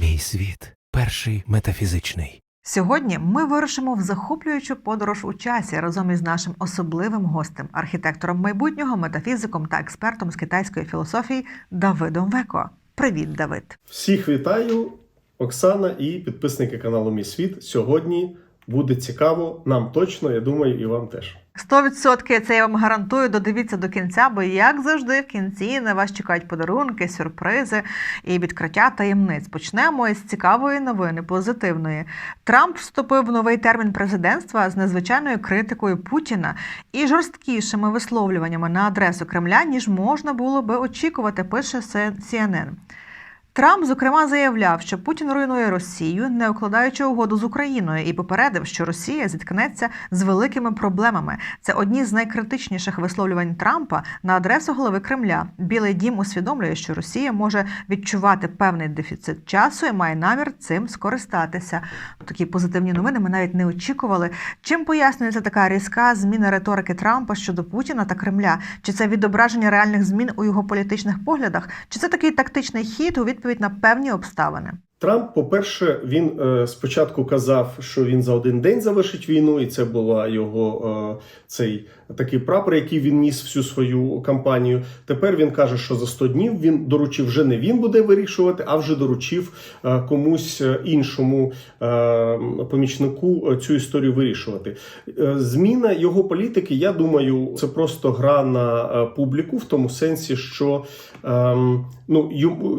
Мій світ перший метафізичний. Сьогодні ми вирушимо в захоплюючу подорож у часі разом із нашим особливим гостем, архітектором майбутнього, метафізиком та експертом з китайської філософії Давидом Веко. Привіт, Давид! Всіх вітаю, Оксана і підписники каналу Мій Світ. Сьогодні буде цікаво нам точно, я думаю, і вам теж. 100% це я вам гарантую. Додивіться до кінця, бо як завжди, в кінці на вас чекають подарунки, сюрпризи і відкриття таємниць. Почнемо із цікавої новини, позитивної. Трамп вступив в новий термін президентства з незвичайною критикою Путіна і жорсткішими висловлюваннями на адресу Кремля, ніж можна було би очікувати, пише CNN. Трамп, зокрема, заявляв, що Путін руйнує Росію, не укладаючи угоду з Україною, і попередив, що Росія зіткнеться з великими проблемами. Це одні з найкритичніших висловлювань Трампа на адресу голови Кремля. Білий дім усвідомлює, що Росія може відчувати певний дефіцит часу і має намір цим скористатися. Такі позитивні новини ми навіть не очікували. Чим пояснюється така різка зміна риторики Трампа щодо Путіна та Кремля? Чи це відображення реальних змін у його політичних поглядах? Чи це такий тактичний хід у відповідь на певні обставини? Трамп, по-перше, він е, спочатку казав, що він за один день завершить війну, і це була його е, цей такий прапор, який він ніс всю свою кампанію. Тепер він каже, що за 100 днів він доручив вже не він буде вирішувати, а вже доручив е, комусь е, іншому е, помічнику цю історію вирішувати. Зміна його політики, я думаю, це просто гра на публіку, в тому сенсі, що ем, ну,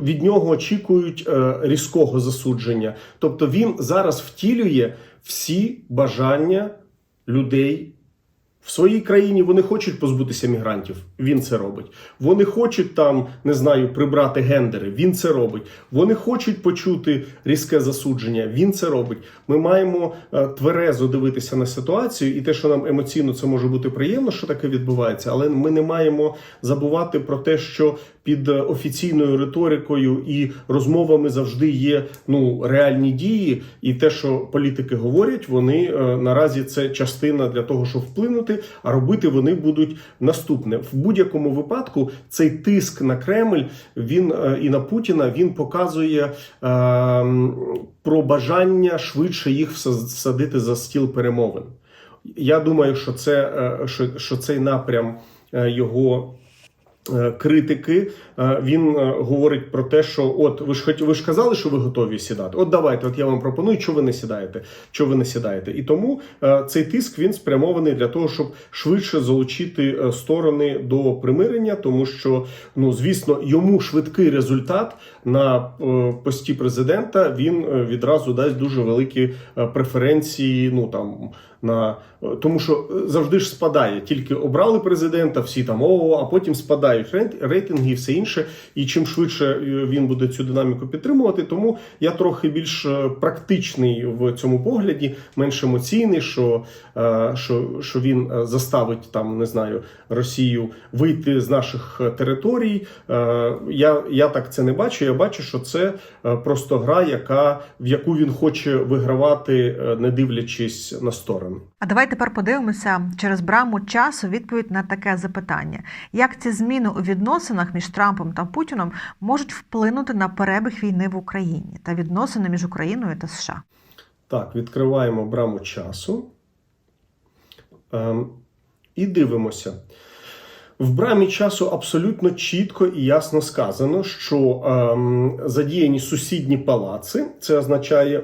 від нього очікують різкого засудження. Тобто він зараз втілює всі бажання людей. В своїй країні вони хочуть позбутися мігрантів. Він це робить. Вони хочуть там, не знаю, прибрати гендери. Він це робить. Вони хочуть почути різке засудження. Він це робить. Ми маємо е, тверезо дивитися на ситуацію, і те, що нам емоційно це може бути приємно, що таке відбувається, але ми не маємо забувати про те, що під е, офіційною риторикою і розмовами завжди є ну реальні дії, і те, що політики говорять, вони е, наразі це частина для того, щоб вплинути. А робити вони будуть наступне в будь-якому випадку. Цей тиск на Кремль він е, і на Путіна він показує про бажання швидше їх всад- всадити за стіл перемовин. Я думаю, що це що, що цей напрям його. Е, Критики е, він е, говорить про те, що от ви ж ви ж казали, що ви готові сідати. От давайте, от я вам пропоную, що ви не сідаєте, що ви не сідаєте. І тому цей тиск він спрямований для того, щоб швидше залучити сторони до примирення, тому що ну звісно, йому швидкий результат на пості президента він відразу дасть дуже великі преференції. Ну там на е, тому, що е, завжди ж спадає. Тільки обрали президента, всі там о, а потім спадають рейтинги і все інше. І чим швидше е, він буде цю динаміку підтримувати, тому я трохи більш практичний в цьому погляді, менш емоційний, що, що, що він заставить там, не знаю, Росію вийти з наших територій. Я, я так це не бачу. Я бачу, що це просто гра, яка в яку він хоче вигравати, не дивлячись на сторони. А давай тепер подивимося через браму часу відповідь на таке запитання: як ці зміни у відносинах між Трампом та Путіном можуть вплинути на перебіг війни в Україні та відносини між Україною та США? Так, відкриваємо браму часу ем, і дивимося. В брамі часу абсолютно чітко і ясно сказано, що ем, задіяні сусідні палаци. Це означає,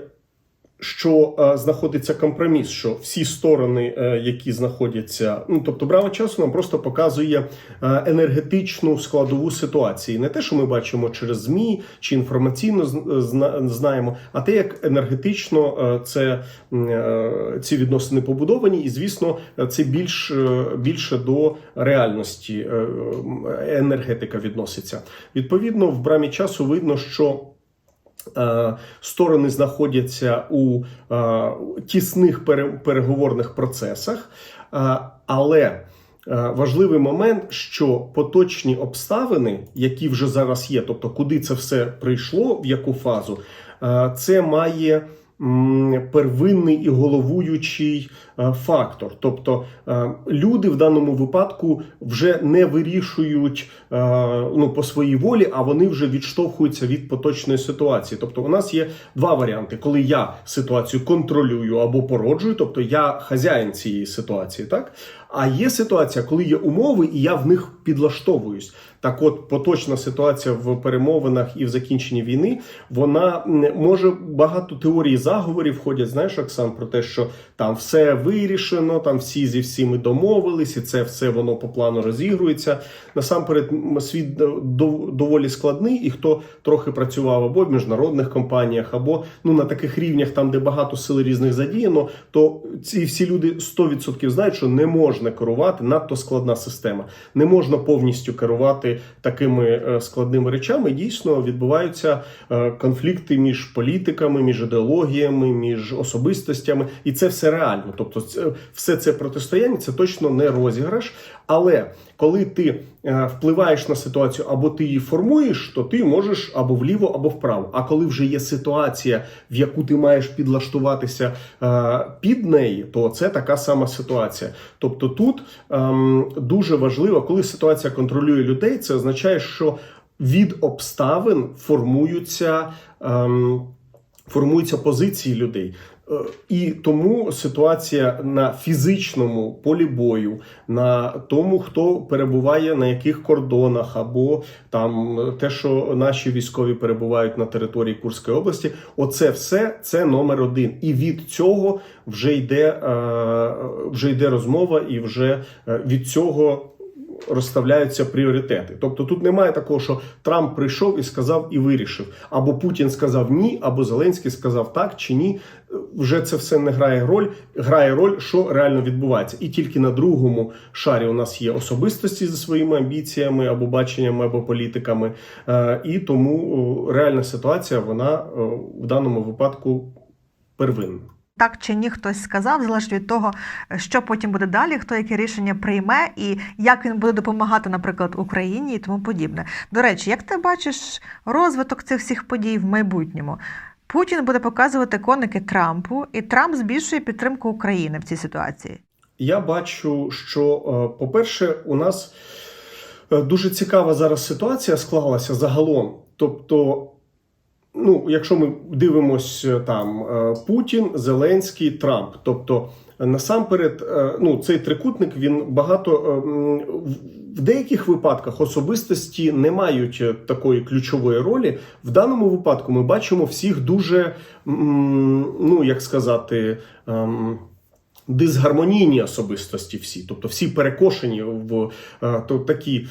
що е, знаходиться компроміс, що всі сторони, е, які знаходяться, ну тобто брама часу нам просто показує е, енергетичну складову ситуації, не те, що ми бачимо через змі чи інформаційно з- зна- знаємо, а те, як енергетично е, це е, ці відносини побудовані, і звісно, е, це більш е, більше до реальності е, енергетика відноситься. Відповідно, в брамі часу видно, що. Е, Сторони знаходяться у е, тісних переговорних процесах, Е, але важливий момент, що поточні обставини, які вже зараз є, тобто куди це все прийшло, в яку фазу, це має первинний і головуючий е, фактор. Тобто е, люди в даному випадку вже не вирішують е, ну, по своїй волі, а вони вже відштовхуються від поточної ситуації. Тобто, у нас є два варіанти: коли я ситуацію контролюю або породжую, тобто я хазяїн цієї ситуації, так. А є ситуація, коли є умови, і я в них підлаштовуюсь. Так, от поточна ситуація в перемовинах і в закінченні війни, вона може багато теорій заговорів входять. Знаєш, Оксан, про те, що там все вирішено, там всі зі всіми домовились, і це все воно по плану розігрується. Насамперед, світ доволі складний, і хто трохи працював або в міжнародних компаніях, або ну на таких рівнях, там де багато сил різних задіяно, то ці всі люди 100% знають, що не можна керувати надто складна система. Не можна повністю керувати такими е, складними речами. Дійсно відбуваються е, конфлікти між політиками, між ідеологіями, між особистостями, і це все реально. Тобто, це, все це протистояння це точно не розіграш. Але коли ти впливаєш на ситуацію або ти її формуєш, то ти можеш або вліво, або вправо. А коли вже є ситуація, в яку ти маєш підлаштуватися е, під неї, то це така сама ситуація. Тобто тут ем, дуже важливо, коли ситуація контролює людей, це означає, що від обставин формуються. Ем, Формуються позиції людей, Е, і тому ситуація на фізичному полі бою, на тому, хто перебуває на яких кордонах, або там е, те, що наші військові перебувають на території Курської області, оце все це номер один. І від цього вже йде, е, вже йде розмова, і вже е, від цього розставляються пріоритети. Тобто тут немає такого, що Трамп прийшов і сказав і вирішив, або Путін сказав ні, або Зеленський сказав так чи ні. Вже це все не грає роль. Грає роль, що реально відбувається, і тільки на другому шарі у нас є особистості зі своїми амбіціями або баченнями, або політиками. Е, І тому реальна ситуація вона в даному випадку первинна. Так чи ні, хтось сказав, залежить від того, що потім буде далі, хто яке рішення прийме і як він буде допомагати, наприклад, Україні і тому подібне. До речі, як ти бачиш розвиток цих всіх подій в майбутньому? Путін буде показувати коники Трампу, і Трамп збільшує підтримку України в цій ситуації. Я бачу, що, е, по-перше, у нас е, дуже цікава зараз ситуація склалася загалом. Тобто, ну, якщо ми дивимося там е, Путін, Зеленський, Трамп. Тобто, насамперед, е, ну, цей трикутник він багато е, в- деяких випадках особистості не мають е, такої ключової ролі. В даному випадку ми бачимо всіх дуже, ну як сказати. ем, Дисгармонійні особистості всі, тобто всі перекошені в е, то такі.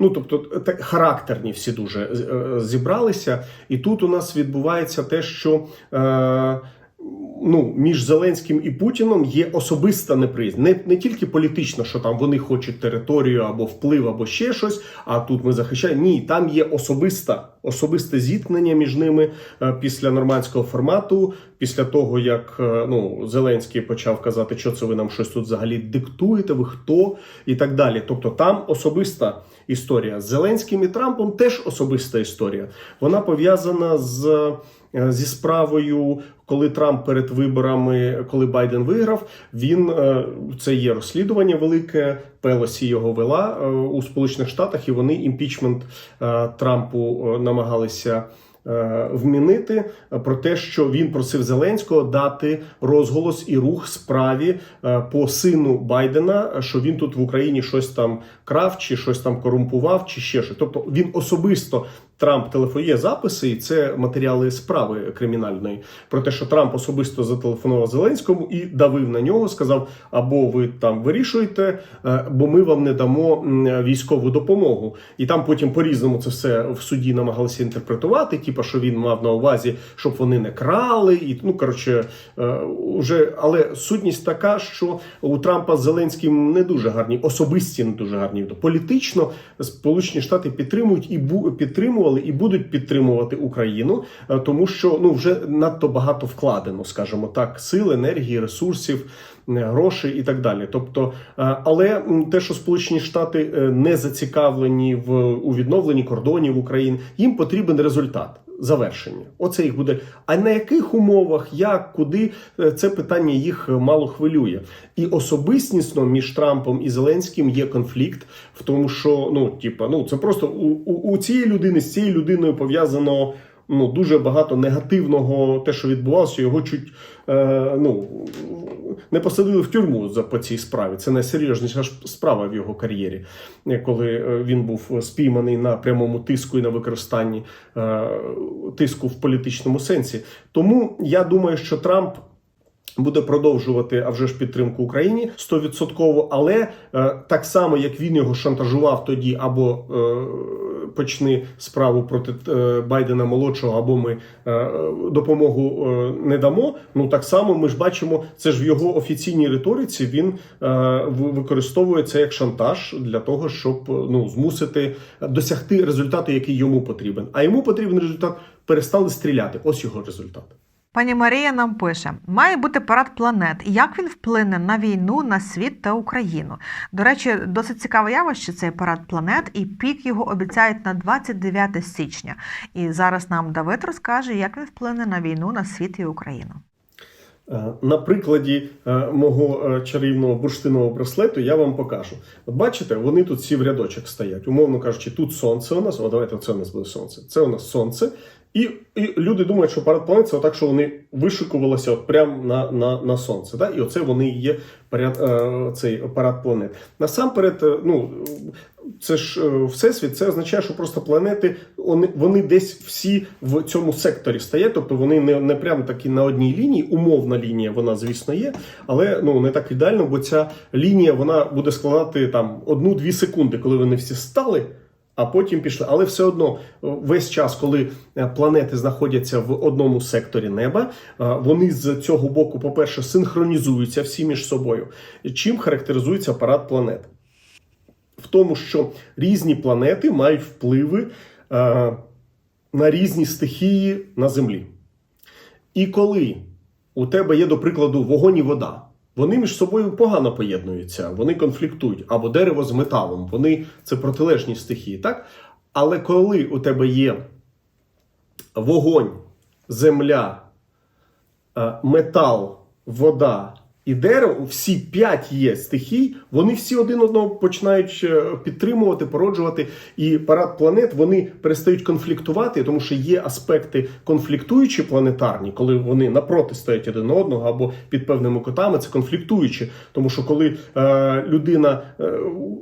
Е, е, Ну, тобто, характерні всі дуже е, зібралися, і тут у нас відбувається те, що е, ну, між Зеленським і Путіном є особиста неприязнь. Не, не тільки політично, що там вони хочуть територію або вплив, або ще щось. А тут ми захищаємо. Ні, там є особиста, особисте зіткнення між ними е, після нормандського формату, після того як е, ну, Зеленський почав казати, що це ви нам щось тут взагалі диктуєте, ви хто і так далі. Тобто там особиста історія з Зеленським і Трампом теж особиста історія. Вона пов'язана з. Е, Зі справою, коли Трамп перед виборами, коли Байден виграв, він е, це є розслідування велике. Пелосі його вела е, у Сполучених Штатах, і вони імпічмент Трампу намагалися вмінити про те, що він просив Зеленського дати розголос і рух справі по сину Байдена, що він тут в Україні щось там крав, чи щось там корумпував, чи ще щось. Тобто він особисто. Трамп телефонує записи, і це матеріали справи кримінальної про те, що Трамп особисто зателефонував Зеленському і давив на нього, сказав: або ви там вирішуєте, е, бо ми вам не дамо військову допомогу. І там потім по-різному це все в суді намагалися інтерпретувати, типу, що він мав на увазі, щоб вони не крали, і ну коротше, е, уже але сутність така, що у Трампа з Зеленським не дуже гарні, особисті не дуже гарні. Політично Сполучені Штати підтримують і бу підтримували і будуть підтримувати Україну, е, тому що ну вже надто багато вкладено, скажімо так, сил, енергії, ресурсів, е, грошей і так далі. Тобто, е, але те, що Сполучені Штати не зацікавлені в у відновленні кордонів України, їм потрібен результат. Завершення. Оце їх буде. А на яких умовах, як, куди е, це питання їх мало хвилює. І особистісно між Трампом і Зеленським є конфлікт в тому, що ну, типа, ну це просто у, у, у цієї людини з цією людиною пов'язано. Ну, дуже багато негативного, те, що відбувалося, його чуть е, ну, не посадили в тюрму за по цій справі. Це найсерйозніша справа в його кар'єрі, е, коли е, він був спійманий на прямому тиску і на використанні е, тиску в політичному сенсі. Тому я думаю, що Трамп. Буде продовжувати а вже ж підтримку Україні 100%, але е, так само як він його шантажував тоді, або е, почни справу проти е, Байдена молодшого, або ми е, допомогу е, не дамо. Ну так само ми ж бачимо, це ж в його офіційній риториці. Він використовує це як шантаж для того, щоб ну змусити досягти результату, який йому потрібен. А йому потрібен результат перестали стріляти. Ось його результат. Пані Марія нам пише: має бути парад планет. Як він вплине на війну, на світ та Україну? До речі, досить цікаве явище цей парад планет, і пік його обіцяють на 29 січня. І зараз нам Давид розкаже, як він вплине на війну, на світ і Україну. Е, На прикладі е, мого е, чарівного бурштинового браслету я вам покажу. От бачите, вони тут всі в рядочок стоять. Умовно кажучи, тут сонце у нас. О, давайте це у нас буде сонце. Це у нас сонце. І, і люди думають, що парад планет це отак, що вони вишикувалися от прямо на, на, на сонце. Да? І оце вони і є парад, е, цей парад планет. Насамперед, е, ну це ж е, всесвіт, це означає, що просто планети вони, вони десь всі в цьому секторі стоять, тобто вони не, не прямо такі на одній лінії. Умовна лінія, вона звісно є, але ну не так ідеально, бо ця лінія вона буде складати там одну-дві секунди, коли вони всі стали. А потім пішли. Але все одно е, весь час, коли е, планети знаходяться в одному секторі неба, е, вони з цього боку, по-перше, синхронізуються всі між собою. Чим характеризується парад планет? В тому, що різні планети мають впливи на різні стихії на Землі. І коли у тебе є, до прикладу, вогонь і вода, вони між собою погано поєднуються, вони конфліктують, або дерево з металом, вони це протилежні стихії, так? Але коли у тебе є вогонь, земля, е, метал, вода і дерево, всі п'ять є стихій, вони всі один одного починають е, підтримувати, породжувати. І парад планет вони перестають конфліктувати, тому що є аспекти конфліктуючі планетарні, коли вони напроти стоять один одного або під певними котами, це конфліктуючі. Тому що коли е, людина е,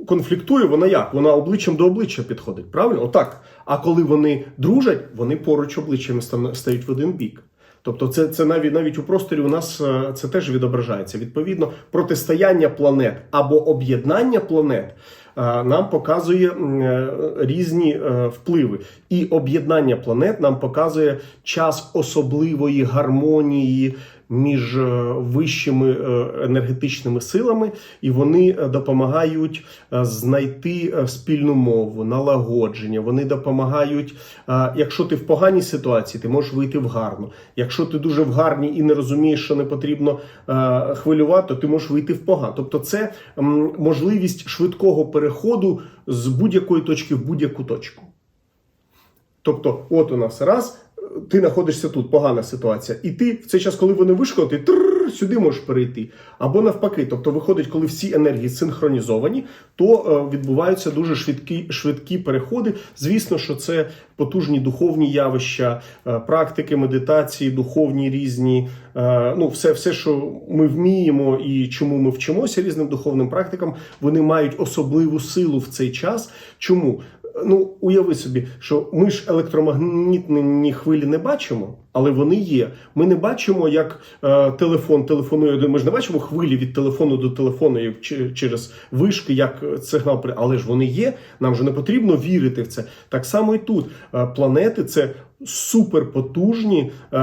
конфліктує, вона як? Вона обличчям до обличчя підходить. Правильно? Отак. А коли вони дружать, вони поруч обличчями стають в один бік. Тобто, це, це навіть навіть у просторі у нас е, це теж відображається. Відповідно, протистояння планет або об'єднання планет е, нам показує е, різні впливи. І об'єднання планет нам показує час особливої гармонії між е, вищими е, енергетичними силами, і вони е, допомагають знайти спільну мову, налагодження. Вони допомагають, якщо ти в поганій ситуації, ти можеш вийти в гарну. Якщо ти дуже в гарній і не розумієш, що не потрібно хвилювати, ти можеш вийти в погану. Тобто, це можливість швидкого переходу з будь-якої точки в будь-яку точку. Тобто, от у нас раз, ти знаходишся тут, погана ситуація, і ти в цей час, коли вони вийшли, ти сюди можеш перейти. Або навпаки, тобто виходить, коли всі енергії синхронізовані, то е, відбуваються дуже швидкі, швидкі переходи. Звісно, що це потужні духовні явища, е, практики медитації, духовні різні. е, ну, все, все, що ми вміємо і чому ми вчимося різним духовним практикам, вони мають особливу силу в цей час. Чому? Ну, уяви собі, що ми ж електромагнітні хвилі не бачимо, але вони є. Ми не бачимо, як е, телефон телефонує. Ми ж не бачимо хвилі від телефону до телефону як через вишки, як сигнал при. Але ж вони є. Нам же не потрібно вірити в це. Так само і тут Е, планети це суперпотужні е,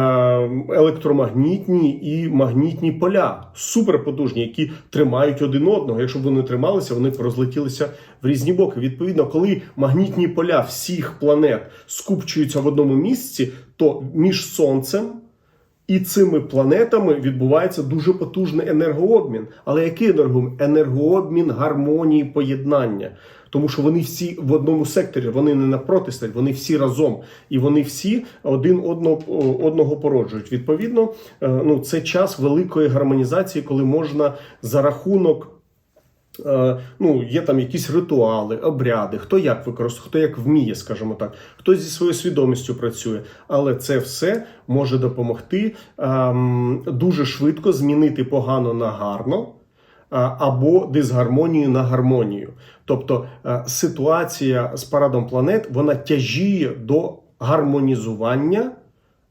електромагнітні і магнітні поля, суперпотужні, які тримають один одного. Якщо б вони трималися, вони б розлетілися в різні боки. Відповідно, коли магнітні поля всіх планет скупчуються в одному місці, то між сонцем І цими планетами відбувається дуже потужний енергообмін. Але який енергообмін? Енергообмін гармонії поєднання. Тому що вони всі в одному секторі, вони не напроти стоять, вони всі разом, і вони всі один одного, одного породжують. Відповідно, е, ну це час великої гармонізації, коли можна за рахунок. Е, Ну, є там якісь ритуали, обряди, хто як використовує, хто як вміє, скажімо так, хто зі своєю свідомістю працює. Але це все може допомогти ем, дуже швидко змінити погано на гарно або дисгармонію на гармонію. Тобто е, ситуація з парадом планет вона тяжіє до гармонізування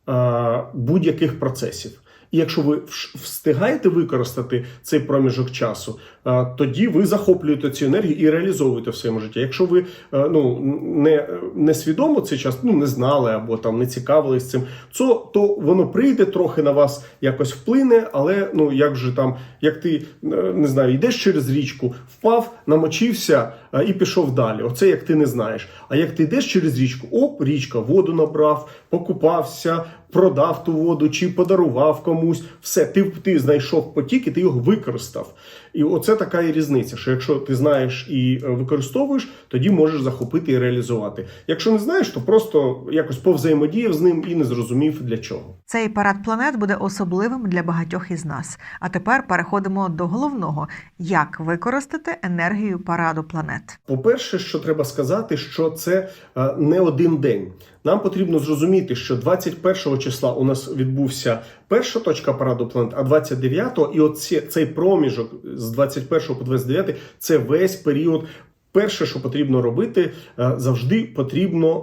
е, будь-яких процесів. І якщо ви встигаєте використати цей проміжок часу, е, тоді ви захоплюєте цю енергію і реалізовуєте в своєму житті. Якщо ви е, ну не, не свідомо цей час, ну не знали або там не цікавились цим, то, то воно прийде трохи на вас якось вплине, але ну як же там, як ти е, не знаю, йдеш через річку, впав, намочився і пішов далі. Оце як ти не знаєш. А як ти йдеш через річку, оп, річка, воду набрав, покупався, продав ту воду чи подарував комусь. Все, ти, ти знайшов потік і ти його використав. І оце така і різниця, що якщо ти знаєш і е, використовуєш, тоді можеш захопити і реалізувати. Якщо не знаєш, то просто якось повзаємодіяв з ним і не зрозумів для чого. Цей парад планет буде особливим для багатьох із нас. А тепер переходимо до головного: як використати енергію параду планет. По-перше, що треба сказати, що це е, не один день. Нам потрібно зрозуміти, що 21 числа у нас відбувся перша точка параду планет, а 29-го, і оці, цей проміжок з 21 по 29 це весь період. Перше, що потрібно робити, е, завжди потрібно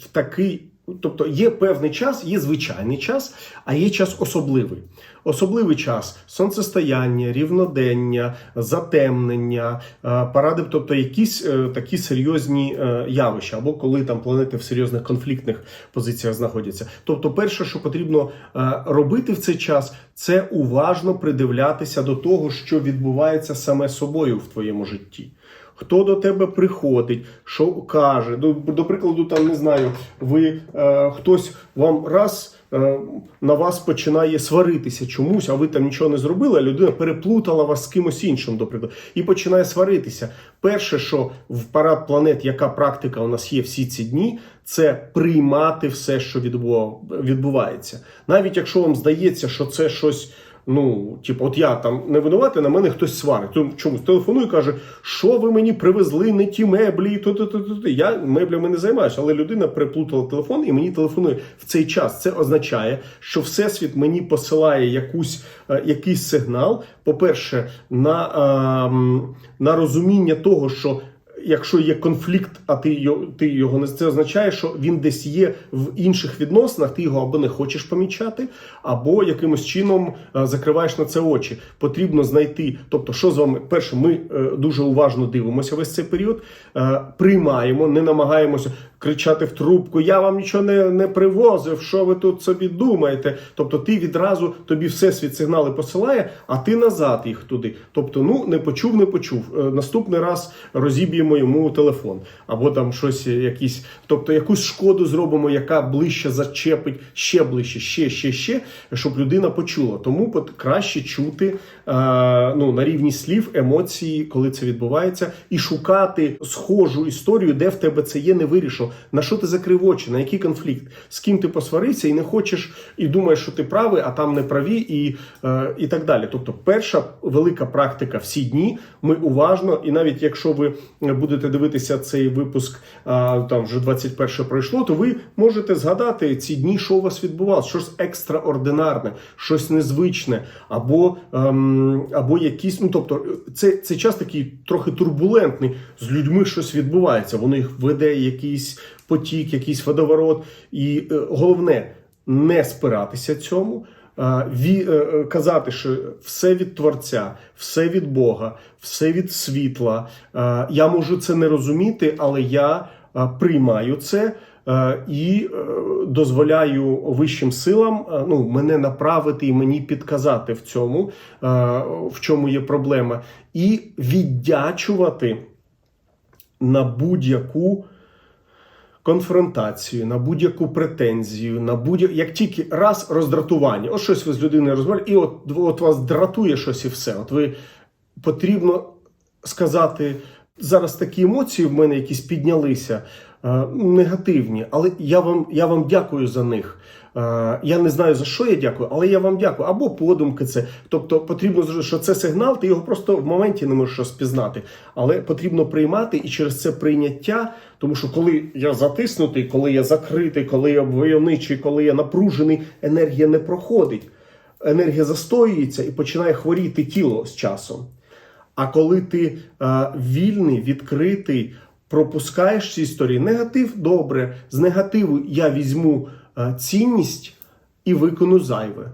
в такий. Тобто є певний час, є звичайний час, а є час особливий. Особливий час сонцестояння, рівнодення, затемнення, е, паради, тобто якісь е, такі серйозні е, явища, або коли там планети в серйозних конфліктних позиціях знаходяться. Тобто, перше, що потрібно робити в цей час, це уважно придивлятися до того, що відбувається саме собою в твоєму житті. Хто до тебе приходить, що каже, до, до прикладу, там не знаю, ви е, хтось вам раз е, на вас починає сваритися чомусь, а ви там нічого не зробили, а людина переплутала вас з кимось іншим, до прикладу, і починає сваритися. Перше, що в парад планет, яка практика у нас є всі ці дні, це приймати все, що відбува- відбувається. Навіть якщо вам здається, що це щось. Ну, типу, от я там не винуватий, на мене хтось сварить. То чомусь телефонує і каже, що ви мені привезли, не ті меблі, то Я меблями не займаюся, але людина переплутала телефон і мені телефонує в цей час. Це означає, що всесвіт мені посилає якусь, е, якийсь сигнал. По-перше, на, е, на розуміння того, що. Якщо є конфлікт, а ти його, ти його не це означає, що він десь є в інших відносинах, ти його або не хочеш помічати, або якимось чином е, закриваєш на це очі. Потрібно знайти. Тобто, що з вами перше, ми е, дуже уважно дивимося весь цей період, е, приймаємо, не намагаємося кричати в трубку: Я вам нічого не, не привозив, що ви тут собі думаєте. Тобто, ти відразу тобі всесвіт сигнали посилає, а ти назад їх туди. Тобто, ну не почув, не почув. Наступний раз розіб'ємо йому телефон, або там щось якісь, тобто якусь шкоду зробимо, яка ближче зачепить, ще ближче, ще, ще, ще, щоб людина почула. Тому краще чути е, ну, на рівні слів, емоції, коли це відбувається, і шукати схожу історію, де в тебе це є, не вирішив. На що ти закрив очі, на який конфлікт, з ким ти посварився і не хочеш, і думаєш, що ти правий, а там не праві, і, е, і так далі. Тобто, перша велика практика всі дні. Ми уважно, і навіть якщо ви будете дивитися цей випуск, там вже 21 пройшло, то ви можете згадати ці дні, що у вас відбувалося, щось екстраординарне, щось незвичне, або, ем, або якісь. Ну тобто, це, це час такий трохи турбулентний. З людьми щось відбувається. Воно їх веде якийсь потік, якийсь водоворот. І е, головне не спиратися цьому. Е, е, казати, що все від Творця, все від Бога, все від світла. Я можу це не розуміти, але я приймаю це. І е, дозволяю вищим силам ну, мене направити і мені підказати в цьому, в чому є проблема, і віддячувати на будь-яку конфронтацію, на будь-яку претензію, на будь як тільки раз роздратування, от щось ви з людиною розмовляєте, і от, от вас дратує щось і все. От ви потрібно сказати зараз такі емоції в мене якісь піднялися е, негативні, але я вам, я вам дякую за них. Е, Я не знаю за що я дякую, але я вам дякую. Або подумки це. Тобто потрібно що це сигнал, ти його просто в моменті не можеш розпізнати. Але потрібно приймати і через це прийняття, тому що коли я затиснутий, коли я закритий, коли я войовничий, коли я напружений, енергія не проходить. Енергія застоюється і починає хворіти тіло з часом. А коли ти е, вільний, відкритий, пропускаєш ці історії, негатив добре, з негативу я візьму цінність і викону зайве.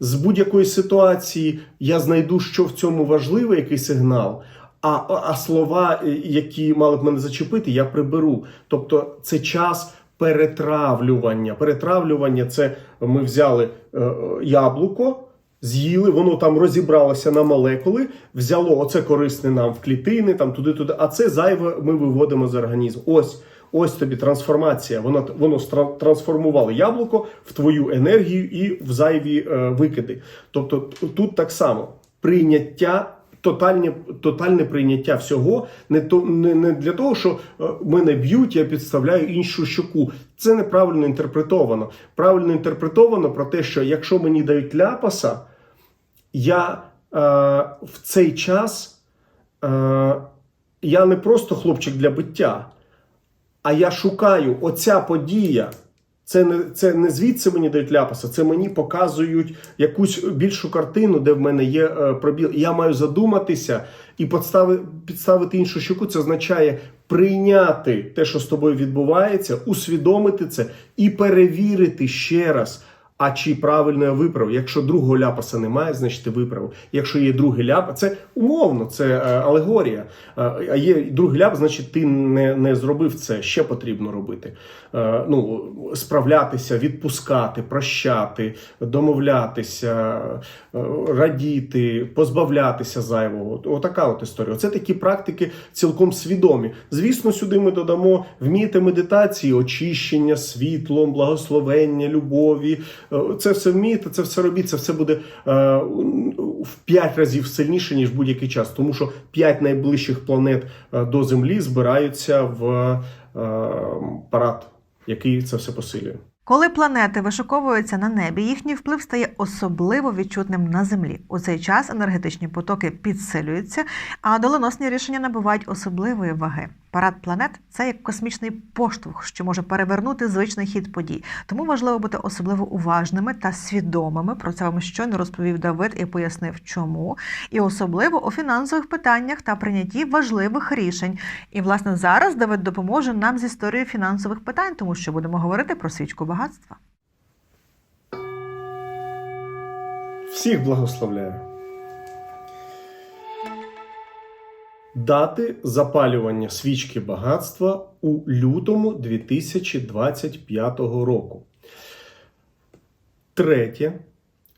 З будь-якої ситуації я знайду, що в цьому важливе, який сигнал. А, а слова, е, які мали б мене зачепити, я приберу. Тобто це час перетравлювання. Перетравлювання це ми взяли е, яблуко, з'їли, воно там розібралося на молекули, взяло оце корисне нам в клітини, там туди-туди, а це зайве ми виводимо з організму. Ось. Ось тобі трансформація. Воно воно трансформувало яблуко в твою енергію і в зайві е, викиди. Тобто тут так само прийняття. Тотальне, тотальне прийняття всього не то не, не для того, що е, мене б'ють, я підставляю іншу щоку. Це неправильно інтерпретовано. Правильно інтерпретовано про те, що якщо мені дають ляпаса, я е, в цей час е, я не просто хлопчик для биття, а я шукаю оця подія. Це не, це не звідси мені дають ляпаса, це мені показують якусь більшу картину, де в мене є е, пробіл. Я маю задуматися і підстави, підставити іншу щуку. Це означає прийняти те, що з тобою відбувається, усвідомити це і перевірити ще раз. А чи правильно я виправив? Якщо другого ляпаса немає, значить виправив. Якщо є другий ляп, це умовно, це е, алегорія. Е, а є другий ляп, значить ти не, не зробив це. Ще потрібно робити. Е, ну, справлятися, відпускати, прощати, домовлятися, радіти, позбавлятися зайвого. Отака от історія. Це такі практики цілком свідомі. Звісно, сюди ми додамо вмієте медитації, очищення світлом, благословення, любові. Це все вмієте, це все робіть, це все буде е, в 5 разів сильніше, ніж будь-який час. Тому що 5 найближчих планет е, до Землі збираються в е, парад, який це все посилює. Коли планети вишуковуються на небі, їхній вплив стає особливо відчутним на землі. У цей час енергетичні потоки підсилюються, а доленосні рішення набувають особливої ваги. Парад планет це як космічний поштовх, що може перевернути звичний хід подій. Тому важливо бути особливо уважними та свідомими. Про це вам щойно розповів Давид і пояснив, чому. І особливо у фінансових питаннях та прийнятті важливих рішень. І власне зараз Давид допоможе нам з історією фінансових питань, тому що будемо говорити про свічку багатства. Всіх благословляю. Дати запалювання свічки багатства у лютому 2025 року. Третє,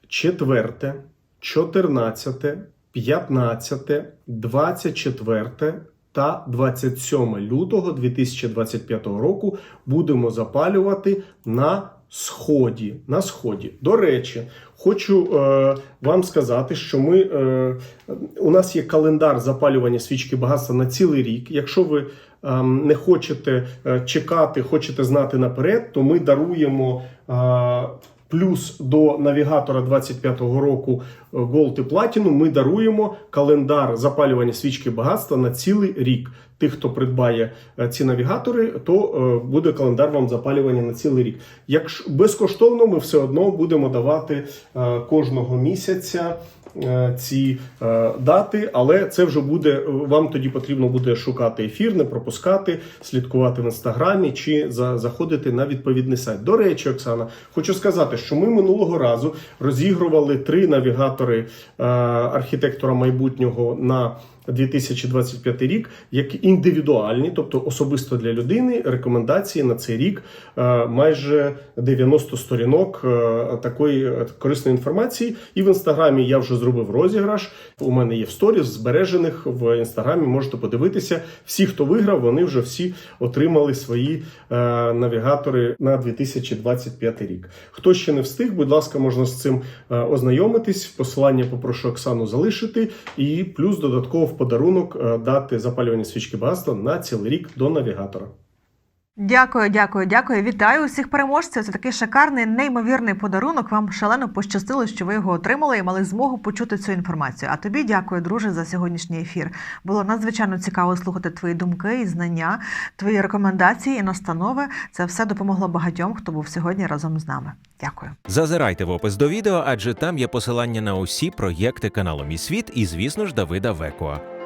четверте, чотирнадцяте, п'ятнадцяте, двадцять четверте та 27 лютого 2025 року будемо запалювати на сході. На сході. До речі, хочу е, вам сказати, що ми е, у нас є календар запалювання свічки багатства на цілий рік. Якщо ви е, не хочете е, чекати, хочете знати наперед, то ми даруємо. е, Плюс до навігатора 25-го року е, Gold і Platinum ми даруємо календар запалювання свічки багатства на цілий рік. Тих, хто придбає е, ці навігатори, то е, буде календар вам запалювання на цілий рік. Якщо безкоштовно, ми все одно будемо давати кожного місяця ці е, дати, але це вже буде вам тоді потрібно буде шукати ефір, не пропускати, слідкувати в інстаграмі чи за, заходити на відповідний сайт. До речі, Оксана, хочу сказати, що ми минулого разу розігрували три навігатори е, архітектора майбутнього на 2025 рік як індивідуальні, тобто особисто для людини, рекомендації на цей рік е, майже 90 сторінок е, такої е, корисної інформації. І в інстаграмі я вже зробив розіграш. У мене є в сторіс збережених в інстаграмі. Можете подивитися. Всі, хто виграв, вони вже всі отримали свої навігатори на 2025 рік. Хто ще не встиг, будь ласка, можна з цим ознайомитись. Посилання попрошу Оксану залишити, і плюс додатково подарунок е, дати запалювання свічки багатства на цілий рік до навігатора. Дякую, дякую, дякую. Вітаю усіх переможців. Це такий шикарний, неймовірний подарунок. Вам шалено пощастило, що ви його отримали і мали змогу почути цю інформацію. А тобі дякую, друже, за сьогоднішній ефір. Було надзвичайно цікаво слухати твої думки і знання, твої рекомендації і настанови. Це все допомогло багатьом, хто був сьогодні разом з нами. Дякую. Зазирайте в опис до відео, адже там є посилання на усі проєкти каналу Мій світ і, звісно ж, Давида Векоа.